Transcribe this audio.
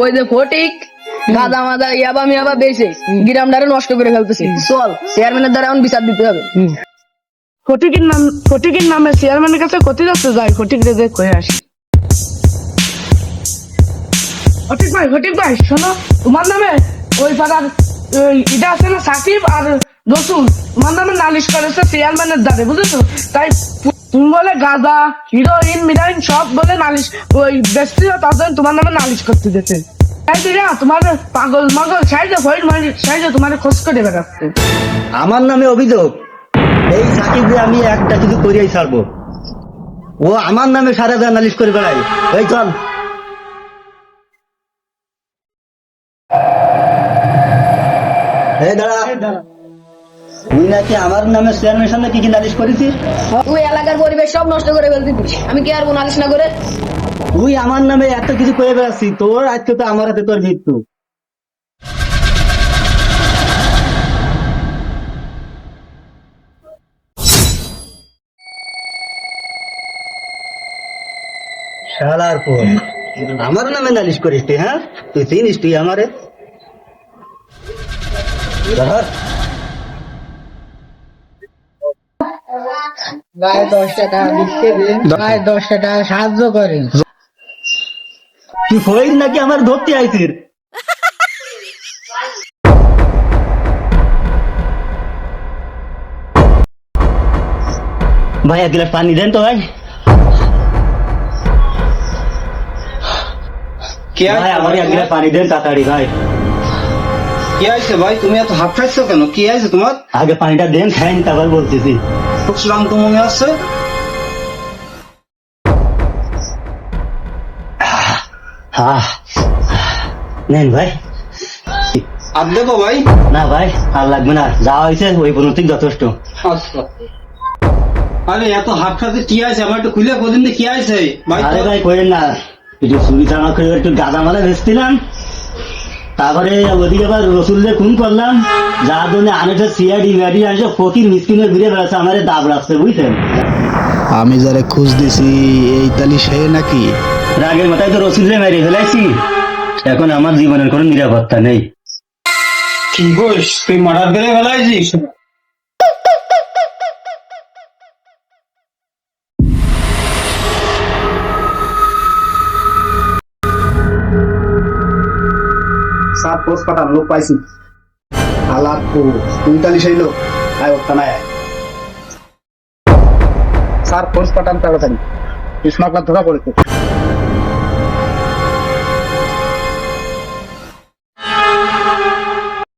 ওই যে ফটিক গাদা মাদা ইয়াবা মিয়াবা বেশে। গ্রামটারে নষ্ট করে ফেলতেছে। চল চেয়ারম্যানের দ্বারা এখন বিচার দিতে হবে। ফটিকের নাম ফটিকের নামে চেয়ারম্যানের কাছে ক্ষতি যাচ্ছে ফটিক রে আসি। ফটিক ভাই ফটিক ভাই শোনো তোমার নামে ওই পাড়ার এটা আছে না সাকিব আর রসুল তোমার নামে নালিশ করেছে চেয়ারম্যানের দ্বারে বুঝেছ? তাই তুমি বলে গাদা হিরোইন মিরাইন সব বলে নালিশ। ওই ব্যক্তি তাদের তোমার নামে নালিশ করতে যেতে। তাই দিদি না তোমার পাগল মাগল সাইজে ফইল মানে সাইজে তোমার খোঁজ করে বেড়াচ্ছে। আমার নামে অভিযোগ? এই সাকিবকে আমি একটা কিছু করিয়াই ছাড়বো। ও আমার নামে সারা নালিশ করে বেড়াই এই চল। দাঁড়া। তুই নাকি আমার নামে সামনে কি কি নালিশ করেছিস তুই এলাকার পরিবেশ সব নষ্ট করে আমি কি আর নালিশ না করে? তুই আমার নামে এত কিছু করে বেড়াচ্ছিস তোর আজকে তো আমার হাতে তোর মৃত্যু। শালার পর আমার নামে নালিশ করিস তুই হ্যাঁ? তুই চিনিস তুই আমারে? গায়ে দশটা টাকা দিতে দিন গায়ে দশটা টাকা সাহায্য করেন তুই হইন নাকি আমার ধরতে আইছিস ভাই এক গ্লাস পানি দেন তো ভাই। কে ভাই আমার এক গ্লাস পানি দেন তাড়াতাড়ি ভাই। কি আছে ভাই? তুমি এত হাফ খাইছো কেন? কি আছে তোমার? আগে পানিটা দেন খাইনি তারপর বলতেছি। খুব শ্রান্ত মনে আছে নেন ভাই। আর দেবো ভাই। না ভাই আর লাগবে না। যা হয়েছে ওই পর্যন্ত যথেষ্ট। আচ্ছা। আরে এত হাফ খাতে কি আছে? আমার একটু খুলে বদিন কি আছে। ভাই আরে ভাই করেন না। একটু চুরি চামা করে একটু গাঁদা মালা বেচছিলাম। তারপরে ওদিকে আবার রসুলদের খুন করলাম। যার জন্য আনেটা সিআইডি ম্যাডি আনছে ফকির মিসকিনে ঘুরে বেড়াচ্ছে আমার দাব রাখছে বুঝছেন? আমি যারে খুঁজ দিছি এই তালি সে নাকি? রাগের মাথায় তো রসুলদের মেরে ফেলাইছি। এখন আমার জীবনের কোনো নিরাপত্তা নেই। কি বলিস তুই মার্ডার দিলে ফেলাইছিস? সাত পোস্ট পাঠান লোক পাইছি। তুই তালি সেই লোক আয় ওটা স্যার পোস্ট পাঠান তাড়াতাড়ি কৃষ্ণকলা ধরা পড়েছে।